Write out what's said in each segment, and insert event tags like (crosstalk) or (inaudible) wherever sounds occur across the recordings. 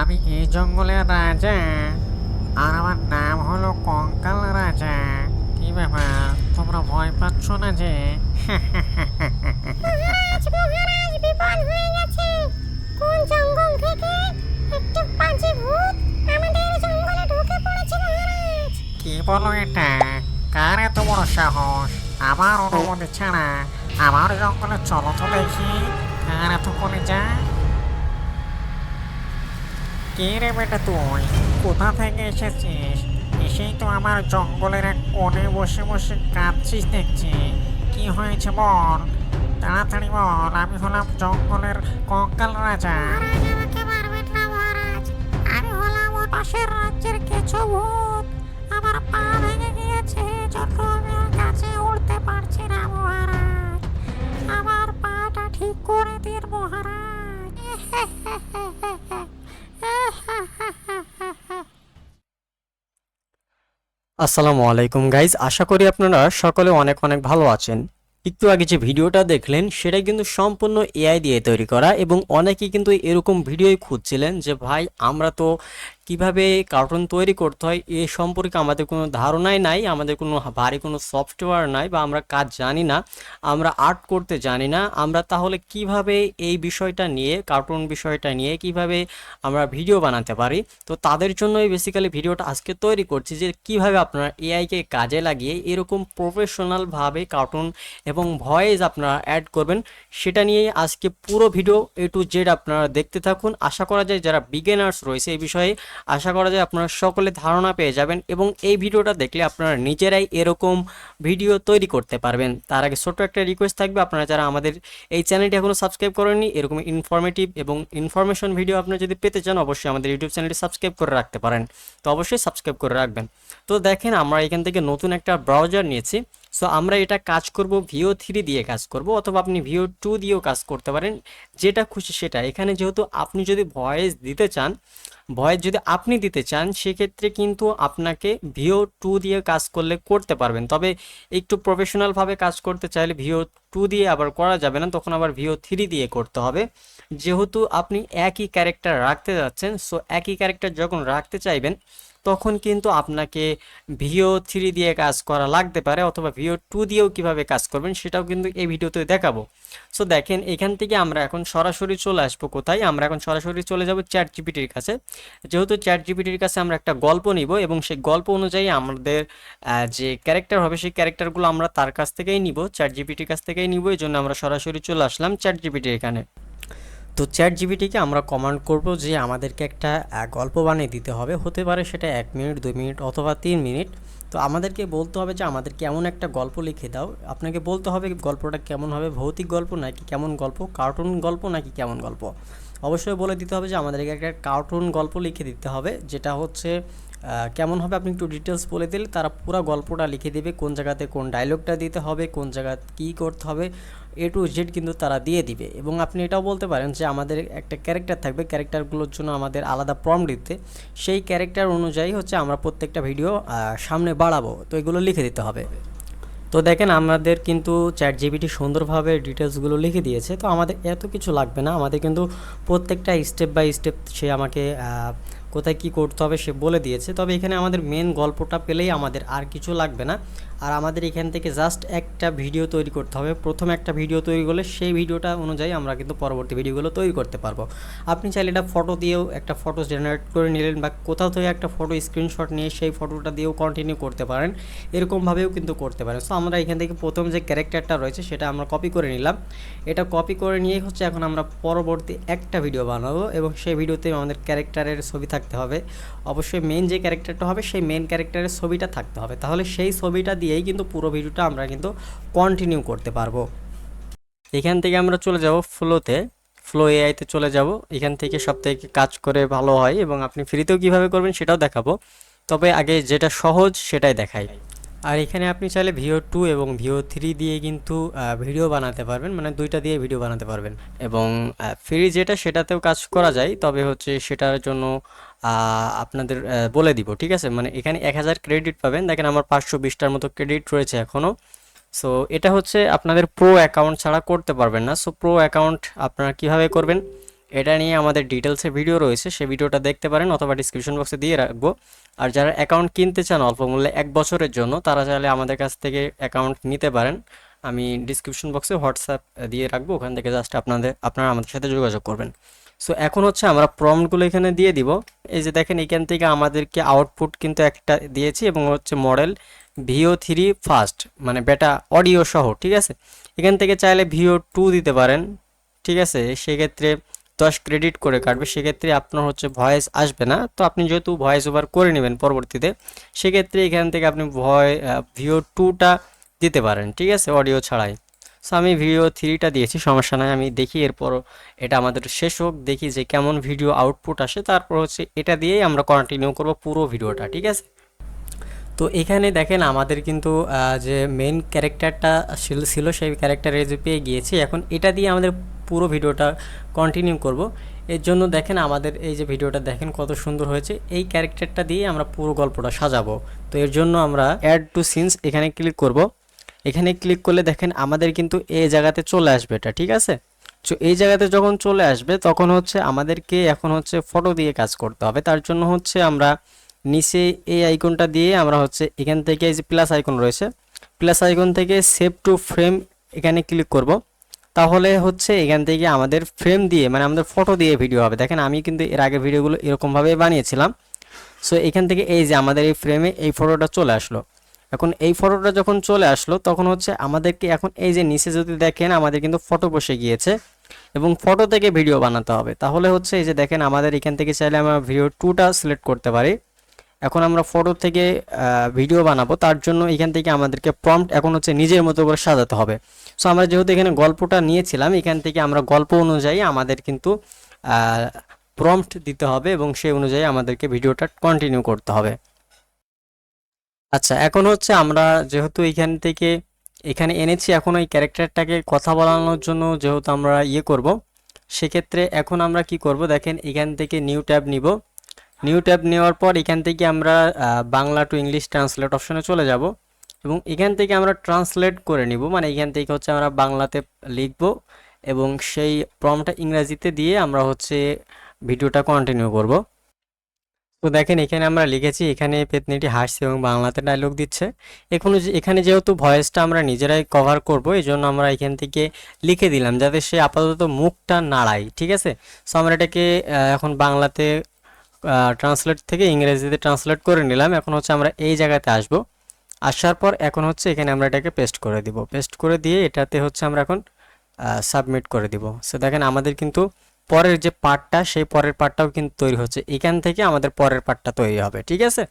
আমি এই জঙ্গলের রাজা আর আমার নাম হলো কঙ্কাল রাজা। কি ব্যাপার? তোমরা ভয় পাচ্ছ না যে? মহারাজ মহারাজ বিপদ হয়ে গেছে কোন জঙ্গল থেকে একটি পাজি ভূত আমাদের জঙ্গলে ঢুকে পড়েছে মহারাজ? কি বলো এটা? কার এত বড় সাহস? আমার অনুমতি ছাড়া আমার জঙ্গলে চলো তো দেখি কার এত করে যা কে রে বেটা তুই? কোথা থেকে এসেছিস? এসেই তো আমার জঙ্গলের এক কোণে বসে বসে কাঁদছিস দেখছি। কি হয়েছে বল? তাড়াতাড়ি বল, আমি হলাম জঙ্গলের কঙ্কাল রাজা। আমি হলাম পাশের রাজ্যের কেঁচো ভূত। আমার পা ভেঙে গিয়েছে জন্য আমি গাছে উঠতে পারছি না মহারাজ। আমার পাটা ঠিক করে দিন মহারাজ। (laughs) আসসালামু আলাইকুম গাইজ আশা করি আপনারা সকলে অনেক অনেক ভালো আছেন। একটু আগে যে ভিডিওটা দেখলেন সেটা কিন্তু সম্পূর্ণ এআই দিয়ে তৈরি করা এবং অনেকেই কিন্তু এরকম ভিডিওই খুঁজছিলেন যে, ভাই, আমরা তো কীভাবে কার্টুন তৈরি করতে হয় এ সম্পর্কে আমাদের কোনো ধারণাই নাই, আমাদের কোনো ভারী কোনো সফটওয়্যার নাই বা আমরা কাজ জানি না, আমরা আর্ট করতে জানি না, আমরা তাহলে কীভাবে এই বিষয়টা নিয়ে কার্টুন বিষয়টা নিয়ে কীভাবে আমরা ভিডিও বানাতে পারি? তো তাদের জন্যই বেসিক্যালি ভিডিওটা আজকে তৈরি করছি যে কীভাবে আপনারা এআইকে কাজে লাগিয়ে এরকম প্রফেশনালভাবে কার্টুন এবং ভয়েস আপনারা অ্যাড করবেন, সেটা নিয়ে আজকে পুরো ভিডিও এ টু জেড আপনারা দেখতে থাকুন। আশা করা যায় যারা বিগেনার্স রয়েছে এই বিষয়ে আশা করা যায় আপনারা সকলে ধারণা পেয়ে যাবেন এবং এই ভিডিওটা দেখলে আপনারা নিজেরাই এরকম ভিডিও তৈরি করতে পারবেন। তার আগে ছোট্ট একটা রিকোয়েস্ট থাকবে, আপনারা যারা আমাদের এই চ্যানেলটি এখনও সাবস্ক্রাইব করেননি, এরকম ইনফরমেটিভ এবং ইনফরমেশন ভিডিও আপনারা যদি পেতে চান, অবশ্যই আমাদের ইউটিউব চ্যানেলটি সাবস্ক্রাইব করে রাখতে পারেন। তো অবশ্যই সাবস্ক্রাইব করে রাখবেন। তো দেখেন আমরা এখান থেকে নতুন একটা ব্রাউজার নিয়েছি। সো আমরা এটা কাজ করব ভিও থ্রি দিয়ে কাজ করব, অথবা আপনি ভিও টু দিয়েও কাজ করতে পারেন, যেটা খুশি সেটা। এখানে যেহেতু আপনি যদি ভয়েস দিতে চান ভয়েস যদি আপনি দিতে চান, সেক্ষেত্রে কিন্তু আপনাকে ভিও টু দিয়ে কাজ করলে করতে পারবেন। তবে একটু প্রফেশনালভাবে কাজ করতে চাইলে ভিও টু দিয়ে আবার করা যাবে না, তখন আবার ভিও থ্রি দিয়ে করতে হবে। যেহেতু আপনি একই ক্যারেক্টার রাখতে যাচ্ছেন সো একই ক্যারেক্টার যখন রাখতে চাইবেন তখন কিন্তু আপনাকে ভিও থ্রি দিয়ে কাজ করা লাগতে পারে অথবা ভিও টু দিয়েও কীভাবে কাজ করবেন সেটাও কিন্তু এই ভিডিওতে দেখাবো। সো দেখেন, এখান থেকে আমরা এখন সরাসরি চলে আসব কোথায়? আমরা এখন সরাসরি চলে যাব চ্যাট জিপিটির কাছে। যেহেতু চ্যাট জিপিটির কাছে আমরা একটা গল্প নিব এবং সেই গল্প অনুযায়ী আমাদের যে ক্যারেক্টার হবে সেই ক্যারেক্টারগুলো আমরা তার কাছ থেকেই নিব চ্যাট জিপিটির কাছ থেকেই নিব এই জন্য আমরা সরাসরি চলে আসলাম চ্যাট জিপিটির এখানে। তো চ্যাট জিবিটিকে আমরা কমান্ড করব যে আমাদেরকে একটা গল্প বানিয়ে দিতে হবে। হতে পারে সেটা এক মিনিট, দুই মিনিট অথবা তিন মিনিট। তো আমাদেরকে বলতে হবে যে আমাদের কেমন একটা গল্প লিখে দাও। আপনাকে বলতে হবে গল্পটা কেমন হবে, ভৌতিক গল্প নাকি কেমন গল্প কার্টুন গল্প নাকি কেমন গল্প? অবশ্যই বলে দিতে হবে যে আমাদেরকে একটা কার্টুন গল্প লিখে দিতে হবে, যেটা হচ্ছে কেমন হবে আপনি একটু ডিটেলস বলে দিলে, তারা পুরো গল্পটা লিখে দেবে, কোন জায়গাতে কোন ডায়লগটা দিতে হবে, কোন জায়গা কী করতে হবে এ টু জেড কিন্তু তারা দিয়ে দিবে। এবং আপনি এটাও বলতে পারেন যে আমাদের একটা ক্যারেক্টার থাকবে ক্যারেক্টারগুলোর জন্য আমাদের আলাদা প্রম দিতে। সেই ক্যারেক্টার অনুযায়ী হচ্ছে আমরা প্রত্যেকটা ভিডিও সামনে বাড়াবো। তো এগুলো লিখে দিতে হবে। তো দেখেন আমাদের কিন্তু চ্যাট জিবিটি সুন্দরভাবে ডিটেলসগুলো লিখে দিয়েছে। তো আমাদের এত কিছু লাগবে না। আমাদের কিন্তু প্রত্যেকটা স্টেপ বাই স্টেপ সে আমাকে কোথায় কি করতে হবে সে বলে দিয়েছে। তবে এখানে আমাদের মেন গল্পটা পেলেই আমাদের আর কিছু লাগবে না। আর আমাদের এখান থেকে জাস্ট একটা ভিডিও তৈরি করতে হবে। প্রথম একটা ভিডিও তৈরি করলে সেই ভিডিওটা অনুযায়ী আমরা কিন্তু পরবর্তী ভিডিওগুলো তৈরি করতে পারব। আপনি চাইলে এটা ফটো দিয়েও একটা ফটো জেনারেট করে নিলেন বা কোথাও থেকে একটা ফটো স্ক্রিনশট নিয়ে সেই ফটোটা দিয়েও কন্টিনিউ করতে পারেন। এরকমভাবেও কিন্তু করতে পারেন। সো আমরা এখান থেকে প্রথম যে ক্যারেক্টারটা রয়েছে সেটা আমরা কপি করে নিলাম। এটা কপি করে নিয়ে হচ্ছে এখন আমরা পরবর্তী একটা ভিডিও বানাবো এবং সেই ভিডিওতে আমাদের ক্যারেক্টারের ছবি থাকতে হবে। অবশ্যই মেন যে ক্যারেক্টারটা হবে, সেই মেন ক্যারেক্টারের ছবিটা থাকতে হবে। তাহলে সেই ছবিটা দিয়েই কিন্তু পুরো ভিডিওটা আমরা কিন্তু কন্টিনিউ করতে পারব। এখান থেকে আমরা চলে যাব ফ্লোতে ফ্লো এআইতে চলে যাব। এখান থেকে সব থেকে কাজ করে ভালো হয় এবং আপনি ফ্রিতেও কীভাবে করবেন সেটাও দেখাবো। তবে আগে যেটা সহজ সেটাই দেখাই। আর এখানে আপনি চাইলে ভিও টু এবং ভিও থ্রি দিয়ে কিন্তু ভিডিও বানাতে পারবেন। মানে দুইটা দিয়ে ভিডিও বানাতে পারবেন। এবং ফ্রি যেটা সেটাতেও কাজ করা যায়। তবে হচ্ছে সেটার জন্য আপনাদের বলে দিব, ঠিক আছে? মানে এখানে এক হাজার ক্রেডিট পাবেন। দেখেন আমার পাঁচশো বিশটার মতো ক্রেডিট রয়েছে এখনও সো এটা হচ্ছে আপনাদের প্রো অ্যাকাউন্ট ছাড়া করতে পারবেন না। সো প্রো অ্যাকাউন্ট আপনারা কীভাবে করবেন? এটা নিয়ে আমাদের ডিটেলসে ভিডিও রয়েছে। সেই ভিডিওটা দেখতে পারেন অথবা ডিসক্রিপশন বক্সে দিয়ে রাখব। আর যারা অ্যাকাউন্ট কিনতে চান অল্প মূল্যে এক বছরের জন্য, তারা চাইলে আমাদের কাছ থেকে অ্যাকাউন্ট নিতে পারেন। আমি ডিসক্রিপশন বক্সে হোয়াটসঅ্যাপ দিয়ে রাখব। ওখান থেকে জাস্ট আপনাদের, আপনারা আমাদের সাথে যোগাযোগ করবেন। সো এখন হচ্ছে আমরা প্রম্পটগুলো এখানে দিয়ে দিব। এই যে দেখেন, এখান থেকে আমাদেরকে আউটপুট কিন্তু একটা দিয়েছি এবং হচ্ছে মডেল ভিও থ্রি ফার্স্ট মানে বেটা অডিও সহ, ঠিক আছে? এখান থেকে চাইলে ভিও টু দিতে পারেন, ঠিক আছে? সেক্ষেত্রে দশ ক্রেডিট করে কাটবে। সেক্ষেত্রে আপনার হচ্ছে ভয়েস আসবে না। তো আপনি যেহেতু ভয়েস ওভার করে নেবেন পরবর্তীতে, সেক্ষেত্রে এখান থেকে আপনি ভয় ভিও টুটা দিতে পারেন, ঠিক আছে? অডিও ছাড়াই। সো আমি ভিডিও থ্রিটা দিয়েছি, সমস্যা নাই, আমি দেখি, এরপর এটা আমাদের শেষ হোক, দেখি যে কেমন ভিডিও আউটপুট আসে, তারপর হচ্ছে এটা দিয়েই আমরা কন্টিনিউ করব পুরো ভিডিওটা ঠিক আছে? তো এখানে দেখেন আমাদের কিন্তু যে মেন ক্যারেক্টারটা ছিল ছিল সেই ক্যারেক্টারে যে পেয়ে গিয়েছি, এখন এটা দিয়ে আমাদের পুরো ভিডিওটা কন্টিনিউ করব। এর জন্য দেখেন আমাদের এই যে ভিডিওটা দেখেন কত সুন্দর হয়েছে, এই ক্যারেক্টারটা দিয়ে আমরা পুরো গল্পটা সাজাবো। তো এর জন্য আমরা অ্যাড টু সিনস এখানে ক্লিক করব। এখানে ক্লিক করলে দেখেন আমাদের কিন্তু এই জায়গাতে চলে আসবে এটা, ঠিক আছে? তো এই জায়গাতে যখন চলে আসবে, তখন হচ্ছে আমাদেরকে এখন হচ্ছে ফটো দিয়ে কাজ করতে হবে। তার জন্য হচ্ছে আমরা নিচে এই আইকনটা দিয়ে আমরা হচ্ছে এখান থেকে এই যে প্লাস আইকন রয়েছে প্লাস আইকন থেকে সেভ টু ফ্রেম এখানে ক্লিক করব। তাহলে হচ্ছে এখান থেকে আমাদের ফ্রেম দিয়ে মানে আমাদের ফটো দিয়ে ভিডিও হবে। দেখেন আমি কিন্তু এর আগে ভিডিওগুলো এরকমভাবে বানিয়েছিলাম। সো এখান থেকে এই যে আমাদের এই ফ্রেমে এই ফটোটা চলে আসলো। এখন এই ফটোটা যখন চলে আসলো, তখন হচ্ছে আমাদেরকে এখন এই যে নিচে যদি দেখেন, আমাদের কিন্তু ফটো বসে গিয়েছে এবং ফটো থেকে ভিডিও বানাতে হবে। তাহলে হচ্ছে এই যে দেখেন, আমাদের এখান থেকে চাইলে আমরা ভিডিও টুটা সিলেক্ট করতে পারি। এখন আমরা ফটো থেকে ভিডিও বানাবো। তার জন্য এখান থেকে আমাদেরকে প্রম্পট এখন হচ্ছে নিজের মতো করে সাজাতে হবে। সো আমরা যেহেতু এখানে গল্পটা নিয়েছিলাম, এখান থেকে আমরা গল্প অনুযায়ী আমাদের কিন্তু প্রম্পট দিতে হবে এবং সেই অনুযায়ী আমাদেরকে ভিডিওটা কন্টিনিউ করতে হবে। আচ্ছা এখন হচ্ছে আমরা যেহেতু এখান থেকে এখানে এনেছি, এখন ওই ক্যারেক্টারটাকে কথা বলানোর জন্য যেহেতু আমরা ইয়ে করব, সেক্ষেত্রে এখন আমরা কি করব, দেখেন এখান থেকে নিউ ট্যাব নিব। নিউ ট্যাব নেওয়ার পর এখান থেকে আমরা বাংলা টু ইংলিশ ট্রান্সলেট অপশনে চলে যাব এবং এখান থেকে আমরা ট্রান্সলেট করে নিব মানে এখান থেকে হচ্ছে আমরা বাংলাতে লিখব এবং সেই প্রমটা ইংরাজিতে দিয়ে আমরা হচ্ছে ভিডিওটা কন্টিনিউ করব। তো দেখেন, এখানে আমরা লিখেছি, এখানে পেতনিটি হাসছে এবং বাংলাতে ডায়লগ দিচ্ছে। এখন এখানে যেহেতু ভয়েসটা আমরা নিজেরাই কভার করব এই জন্য আমরা এখান থেকে লিখে দিলাম যাতে সে আপাতত মুখটা নাড়ায়, ঠিক আছে? সো আমরা এটাকে এখন বাংলাতে ট্রান্সলেট থেকে ইংরেজিতে ট্রান্সলেট করে নিলাম। এখন হচ্ছে আমরা এই জায়গাতে আসব। আসার পর এখন হচ্ছে এখানে আমরা এটাকে পেস্ট করে দিব। পেস্ট করে দিয়ে এটাতে হচ্ছে আমরা এখন সাবমিট করে দিব। সো দেখেন, আমাদের কিন্তু পরের যে পার্টটা, সেই পরের পার্টটাও কিন্তু তৈরি হচ্ছে। এখান থেকে আমাদের পরের পার্টটা তৈরি হবে, ঠিক আছে?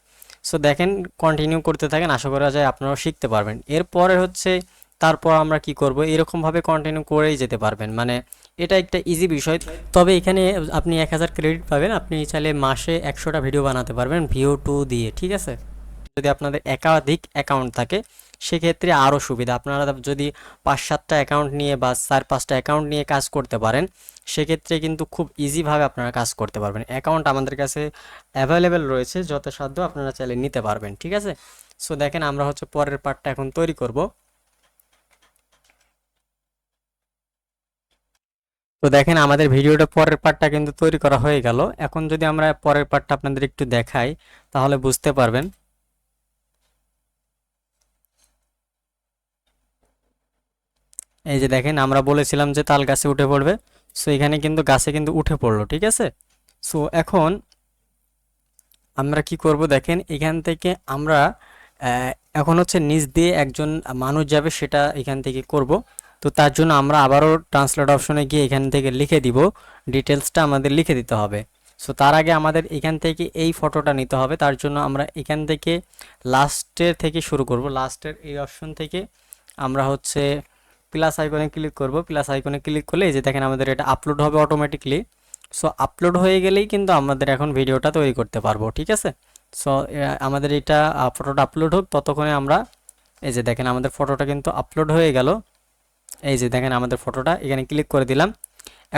সো দেখেন কন্টিনিউ করতে থাকেন, আশা করা যায় আপনারাও শিখতে পারবেন। এরপরে হচ্ছে, তারপর আমরা কি করব? এরকমভাবে কন্টিনিউ করেই যেতে পারবেন। মানে এটা একটা ইজি বিষয়। তবে এখানে আপনি এক হাজার ক্রেডিট পাবেন। আপনি চাইলে মাসে একশোটা ভিডিও বানাতে পারবেন ভিও টু দিয়ে, ঠিক আছে? যদি আপনাদের একাধিক অ্যাকাউন্ট থাকে সেক্ষেত্রে আরও সুবিধা। আপনারা যদি পাঁচ সাতটা অ্যাকাউন্ট নিয়ে বা চার পাঁচটা অ্যাকাউন্ট নিয়ে কাজ করতে পারেন, সেক্ষেত্রে কিন্তু খুব ইজিভাবে আপনারা কাজ করতে পারবেন। অ্যাকাউন্ট আমাদের কাছে অ্যাভেলেবেল রয়েছে, যথাসাধ্য আপনারা চাইলে নিতে পারবেন, ঠিক আছে? সো দেখেন আমরা হচ্ছে পরের পার্টটা এখন তৈরি করব। তো দেখেন আমাদের ভিডিওটা পরের পার্টটা কিন্তু তৈরি করা হয়ে গেল। এখন যদি আমরা পরের পার্টটা আপনাদের একটু দেখাই, তাহলে বুঝতে পারবেন এই যে দেখেন, আমরা বলেছিলাম যে তাল গাছে উঠে পড়বে। সো এখানে কিন্তু গাছে কিন্তু উঠে পড়ল, ঠিক আছে? সো এখন আমরা কি করব দেখেন, এখান থেকে আমরা এখন হচ্ছে নিচ দিয়ে একজন মানুষ যাবে, সেটা এখান থেকে করব। তো তার জন্য আমরা আবারও ট্রান্সলেট অপশনে গিয়ে এখান থেকে লিখে দিব ডিটেলসটা আমাদের লিখে দিতে হবে। সো তার আগে আমাদের এখান থেকে এই ফটোটা নিতে হবে, তার জন্য আমরা এখান থেকে লাস্টের থেকে শুরু করব। লাস্টের এই অপশন থেকে আমরা হচ্ছে প্লাস আইকনে ক্লিক করব প্লাস আইকনে ক্লিক করলে যে দেখেন আমাদের এটা আপলোড হবে অটোমেটিকলি সো আপলোড হয়ে গেলেই কিন্তু আমাদের এখন ভিডিওটা তৈরি করতে পারব, ঠিক আছে? সো আমাদের এটা ফটোটা আপলোড হোক, ততক্ষণে আমরা, এই যে দেখেন আমাদের ফটোটা কিন্তু আপলোড হয়ে গেল। এই যে দেখেন আমাদের ফটোটা এখানে ক্লিক করে দিলাম।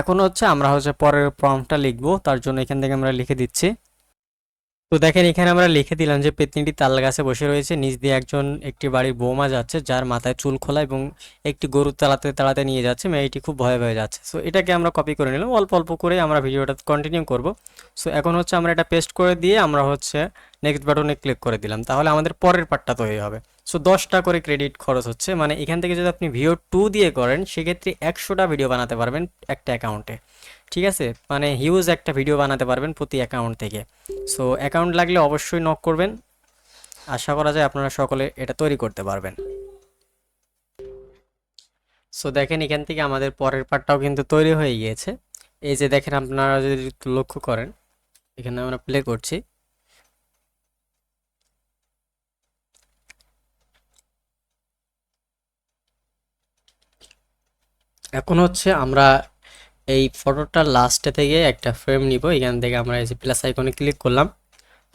এখন হচ্ছে আমরা হচ্ছে পরের প্রম্পটটা লিখব, তার জন্য এখান থেকে আমরা লিখে দিচ্ছি। তো দেখেন, এখানে আমরা লিখে দিলাম যে পেতনিটি তাল গাছে বসে রয়েছে। নিচ দিয়ে একজন, একটি বাড়ির বৌমা যাচ্ছে, যার মাথায় চুল খোলা এবং একটি গরু তাড়াতে তাড়াতে নিয়ে যাচ্ছে। মেয়েটি খুব ভয়ে ভয়ে যাচ্ছে। সো এটাকে আমরা কপি করে নিলাম। অল্প অল্প করে আমরা ভিডিওটা কন্টিনিউ করব। সো এখন হচ্ছে আমরা এটা পেস্ট করে দিয়ে আমরা হচ্ছে নেক্সট বাটনে ক্লিক করে দিলাম। তাহলে আমাদের পরের পার্টটা তৈরি হবে। সো দশটা করে ক্রেডিট খরচ হচ্ছে। মানে এখান থেকে যদি আপনি ভিও টু দিয়ে করেন, সেক্ষেত্রে একশোটা ভিডিও বানাতে পারবেন একটা অ্যাকাউন্টে ঠিক আছে? মানে হিউজ একটা ভিডিও বানাতে পারবেন প্রতি অ্যাকাউন্ট থেকে। সো অ্যাকাউন্ট লাগলে অবশ্যই নক করবেন। আশা করা যায় আপনারা সকলে এটা তৈরি করতে পারবেন। সো দেখেন এখান থেকে আমাদের পরের পার্টটাও কিন্তু তৈরি হয়ে গিয়েছে। এই যে দেখেন আপনারা যদি লক্ষ্য করেন, এখানে আমরা প্লে করছি। এখন হচ্ছে আমরা এই ফটোটা লাস্টে থেকে একটা ফ্রেম নিব, এখান থেকে আমরা এই যে প্লাস আইকনে ক্লিক করলাম,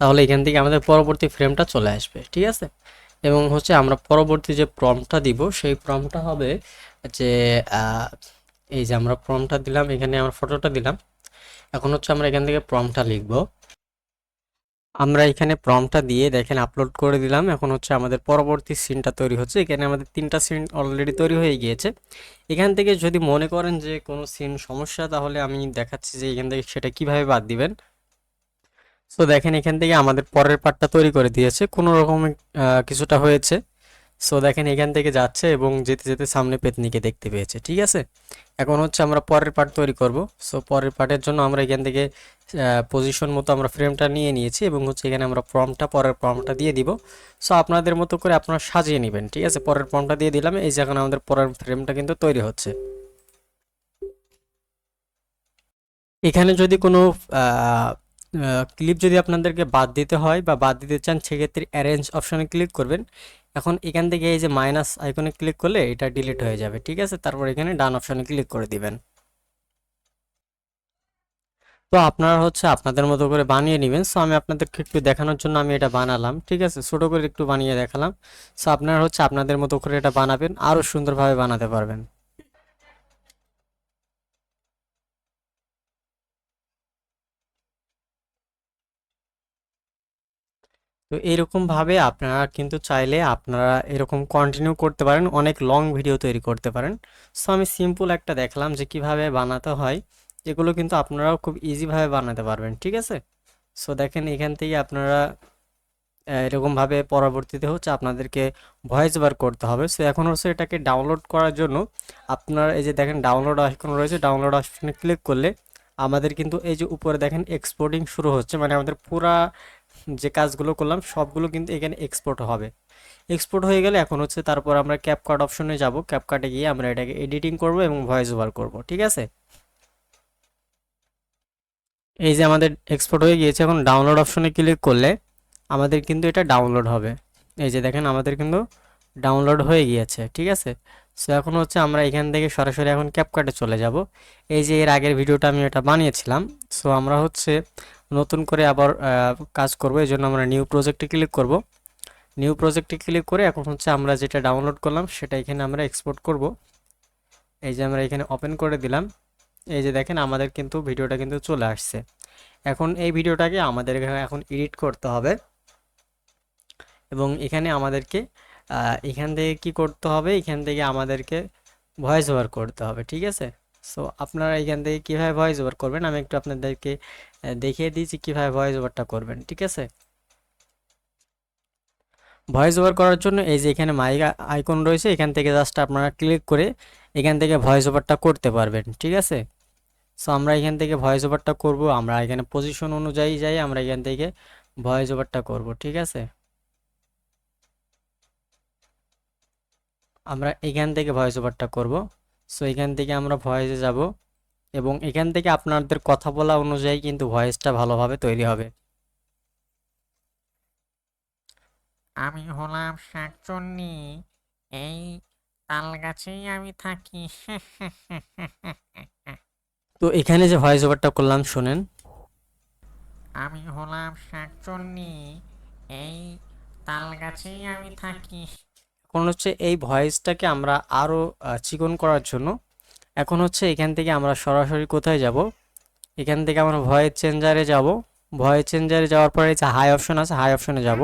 তাহলে এখান থেকে আমাদের পরবর্তী ফ্রেমটা চলে আসবে, ঠিক আছে? এবং হচ্ছে আমরা পরবর্তী যে প্রমটা দিব, সেই প্রমটা হবে যে এই যে আমরা প্রমটা দিলাম, এখানে আমরা ফটোটা দিলাম। এখন হচ্ছে আমরা এখান থেকে প্রমটা লিখব। আমরা এখানে প্রমটা দিয়ে দেখেন আপলোড করে দিলাম। এখন হচ্ছে আমাদের পরবর্তী সিনটা তৈরি হচ্ছে। এখানে আমাদের তিনটা সিন অলরেডি তৈরি হয়ে গিয়েছে। এখান থেকে যদি মনে করেন যে কোনো সিন সমস্যা, তাহলে আমি দেখাচ্ছি যে এখান থেকে সেটা কীভাবে বাদ দিবেন। তো দেখেন এখান থেকে আমাদের পরের পার্টটা তৈরি করে দিয়েছে। কোনো রকম কিছুটা হয়েছে। সো দেখেন এখান থেকে যাচ্ছে এবং যেতে যেতে সামনে পেতনিকে দেখতে পেয়েছে, ঠিক আছে? এখন হচ্ছে আমরা পরের পার্ট তৈরি করব। সো পরের পার্টের জন্য আমরা এখান থেকে পজিশন মতো আমরা ফ্রেমটা নিয়ে নিয়েছি এবং হচ্ছে এখানে আমরা প্রমটা পরের প্রমটা দিয়ে দিব। সো আপনাদের মতো করে আপনারা সাজিয়ে নেবেন, ঠিক আছে? পরের প্রমটা দিয়ে দিলাম, এই যেখানে আমাদের পরের ফ্রেমটা কিন্তু তৈরি হচ্ছে। এখানে যদি কোনো ক্লিপ যদি আপনাদেরকে বাদ দিতে হয় বা বাদ দিতে চান, সেক্ষেত্রে অ্যারেঞ্জ অপশানে ক্লিক করবেন। এখন এখান থেকে এই যে মাইনাস আইকনে ক্লিক করলে এটা ডিলিট হয়ে যাবে, ঠিক আছে? তারপর এখানে ডান অপশনে ক্লিক করে দিবেন। তো আপনারা হচ্ছে আপনাদের মতো করে বানিয়ে নেবেন। সো আমি আপনাদেরকে একটু দেখানোর জন্য আমি এটা বানালাম, ঠিক আছে? ছোটো করে একটু বানিয়ে দেখালাম। সো আপনারা হচ্ছে আপনাদের মতো করে এটা বানাবেন আরও সুন্দরভাবে বানাতে পারবেন। তো এরকম ভাবে আপনারা কিন্তু চাইলে আপনারা এরকম কন্টিনিউ করতে পারেন, অনেক লং ভিডিও তৈরি করতে পারেন। সো আমি সিম্পল একটা দেখলাম যে কীভাবে বানাতে হয় এগুলো কিন্তু আপনারাও খুব ইজিভাবে বানাতে পারবেন, ঠিক আছে? সো দেখেন এখান থেকে আপনারা এরকমভাবে পরবর্তীতে হচ্ছে আপনাদেরকে ভয়েস ওভার করতে হবে। সো এখন হচ্ছে এটাকে ডাউনলোড করার জন্য আপনারা এই যে দেখেন ডাউনলোড আইকন রয়েছে ডাউনলোড অপশনে ক্লিক করলে আমাদের কিন্তু এই যে উপরে দেখেন এক্সপোর্টিং শুরু হচ্ছে মানে আমাদের পুরা যে কাজগুলো করলাম, সবগুলো কিন্তু এখানে এক্সপোর্ট হবে। এক্সপোর্ট হয়ে গেলে এখন হচ্ছে তারপর আমরা ক্যাপকাট অপশনে যাব। ক্যাপকাটে গিয়ে আমরা এটাকে এডিটিং করব এবং ভয়েস ওভার করব, ঠিক আছে? এই যে আমাদের এক্সপোর্ট হয়ে গিয়েছে, এখন ডাউনলোড অপশনে ক্লিক করলে আমাদের কিন্তু এটা ডাউনলোড হবে। এই যে দেখেন, আমাদের কিন্তু ডাউনলোড হয়ে গিয়েছে, ঠিক আছে? সো এখন হচ্ছে আমরা এখান থেকে সরাসরি এখন ক্যাপকাটে চলে যাব। এই যে এর আগের ভিডিওটা আমি এটা বানিয়েছিলাম। সো আমরা হচ্ছে নতুন করে আবার কাজ করব এই জন্য আমরা নিউ প্রজেক্টে ক্লিক করব। নিউ প্রজেক্টে ক্লিক করে এখন হচ্ছে আমরা যেটা ডাউনলোড করলাম, সেটা এখানে আমরা এক্সপোর্ট করব। এই যে আমরা এখানে ওপেন করে দিলাম। এই যে দেখেন, আমাদের কিন্তু ভিডিওটা কিন্তু চলে আসছে। এখন এই ভিডিওটাকে আমাদের এখন এডিট করতে হবে। এবং এখানে আমাদেরকে এখান থেকে কি করতে হবে? এখান থেকে আমাদেরকে ভয়েস ওভার করতে হবে, ঠিক আছে? সো আপনারা এখান থেকে কীভাবে ভয়েস ওভার করবেন? আমি একটু আপনাদেরকে দেখিয়ে দিয়েছি কীভাবে ভয়েস ওভারটা করবেন, ঠিক আছে? ভয়েস ওভার করার জন্য এই যে এখানে মাইক আইকন রয়েছে, এখান থেকে জাস্ট আপনারা ক্লিক করে এখান থেকে ভয়েস ওভারটা করতে পারবেন, ঠিক আছে? সো আমরা এখান থেকে ভয়েস ওভারটা করব, আমরা এখানে পজিশন অনুযায়ী যাই, আমরা এখান থেকে ভয়েস ওভারটা করব, ঠিক আছে? আমরা এখান থেকে ভয়েস ওভারটা করব। সো এখান থেকে আমরা ভয়েসে যাব এবং এখান থেকে আপনাদের কথা বলা অনুযায়ী কিন্তু ভয়েসটা ভালোভাবে তৈরি হবে। আমি হলাম শাকচুন্নি। এই তাল গাছেই আমি থাকি। (laughs) তো এখানে যে ভয়েস ওভারটা করলাম শোনেন। আমি হলাম শাকচুন্নি। এই তাল গাছেই আমি থাকি। এখন হচ্ছে এই ভয়েসটাকে আমরা আরও চিকন করার জন্য এখন হচ্ছে এখান থেকে আমরা সরাসরি কোথায় যাব? এখান থেকে আমরা ভয়েস চেঞ্জারে যাব। ভয়েস চেঞ্জারে যাওয়ার পরে যে হাই অপশন আছে হাই অপশনে যাব।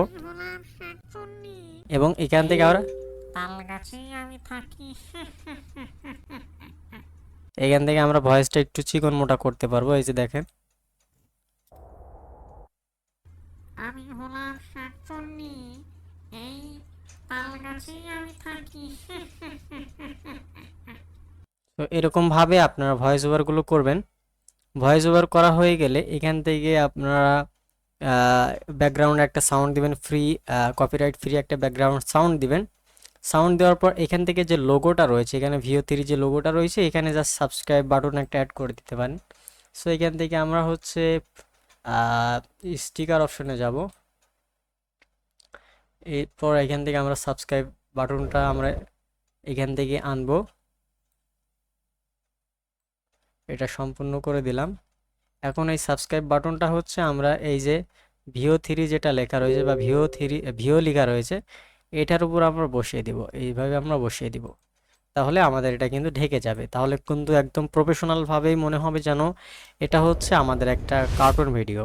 এবং এখান থেকে আমরা এখান থেকে আমরা ভয়েসটা একটু চিকন মোটা করতে পারব এই যে দেখেন। আমি হলাম শাকচুন্নি এই তো এরকম ভাবে আপনারা ভয়েস ওভারগুলো করবেন। ভয়েস ওভার করা হয়ে গেলে এখান থেকে আপনারা ব্যাকগ্রাউন্ডে একটা সাউন্ড দিবেন ফ্রি কপিরাইট ফ্রি একটা ব্যাকগ্রাউন্ড সাউন্ড দিবেন। সাউন্ড দেওয়ার পর এখান থেকে যে লোগোটা রয়েছে, এখানে ভিও থ্রি যে লোগোটা রয়েছে, এখানে জাস্ট সাবস্ক্রাইব বাটন একটা অ্যাড করে দিতে পারেন। সো এখান থেকে আমরা হচ্ছে স্টিকার অপশনে যাব। এরপর এখান থেকে আমরা সাবস্ক্রাইব বাটনটা আমরা এখান থেকে আনব। এটা সম্পূর্ণ করে দিলাম। এখন এই সাবস্ক্রাইব বাটনটা হচ্ছে আমরা এই যে ভিও থ্রি যেটা লেখা রয়েছে বা ভিও থ্রি ভিও লেখা রয়েছে, এটার উপর আমরা বসিয়ে দিব। এইভাবে আমরা বসিয়ে দিব। তাহলে আমাদের এটা কিন্তু ঢেকে যাবে। তাহলে কিন্তু একদম প্রফেশনালভাবেই মনে হবে যেন এটা হচ্ছে আমাদের একটা কার্টুন ভিডিও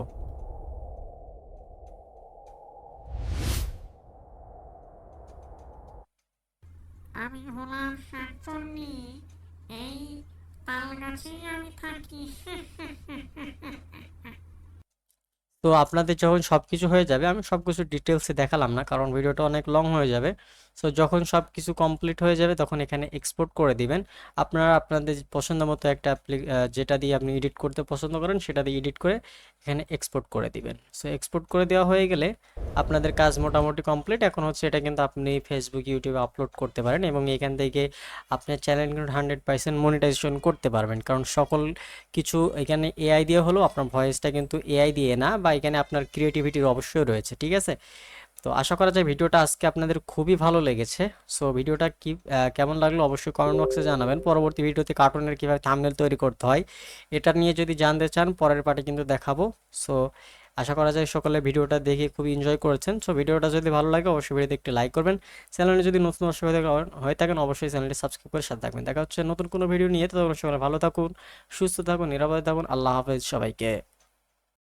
আমি হলাম শাকচন্নি এই তাল গাছেই আমি থাকি। তো আপনাদের যখন সব কিছু হয়ে যাবে, আমি সব কিছু ডিটেলসে দেখালাম না, কারণ ভিডিওটা অনেক লং হয়ে যাবে। সো যখন সব কিছু কমপ্লিট হয়ে যাবে, তখন এখানে এক্সপোর্ট করে দিবেন। আপনারা আপনাদের পছন্দ মতো একটা যেটা দিয়ে আপনি এডিট করতে পছন্দ করেন, সেটা দিয়ে এডিট করে এখানে এক্সপোর্ট করে দিবেন। সো এক্সপোর্ট করে দেওয়া হয়ে গেলে আপনাদের কাজ মোটামুটি কমপ্লিট এখন হচ্ছে এটা কিন্তু আপনি ফেসবুক ইউটিউবে আপলোড করতে পারেন এবং এখান থেকে আপনার চ্যানেল কিন্তু হান্ড্রেড পার্সেন্ট মনিটাইজেশন করতে পারবেন। কারণ সকল কিছু এখানে এআই দিয়ে হলো আপনার ভয়েসটা কিন্তু এআই দিয়ে না, বা এখানে আপনার ক্রিয়েটিভিটির অবশ্যই রয়েছে, ঠিক আছে? তো আশা করা যায় ভিডিওটা আজকে আপনাদের খুবই ভালো লেগেছে। সো ভিডিওটা কি কেমন লাগল অবশ্যই কমেন্ট বক্সে জানাবেন। পরবর্তী ভিডিওতে কার্টুনের কীভাবে থাম্বনেল তৈরি করতে হয়, এটা নিয়ে যদি জানতে চান, পরের পার্টে কিন্তু দেখাবো। সো আশা করা যায় সকলে ভিডিওটা দেখে খুবই এনজয় করেছেন। সো ভিডিওটা যদি ভালো লাগে, অবশ্যই ভিডিওতে একটি লাইক করবেন। চ্যানেলে যদি নতুন দর্শক হয়ে থাকেন- অবশ্যই চ্যানেলটি সাবস্ক্রাইব করে সাথে থাকবেন। দেখা হচ্ছে নতুন কোনো ভিডিও নিয়ে, ততক্ষণ সকলে ভালো থাকুন, সুস্থ থাকুন, নিরাপদে থাকুন। আল্লাহ হাফেজ সবাইকে।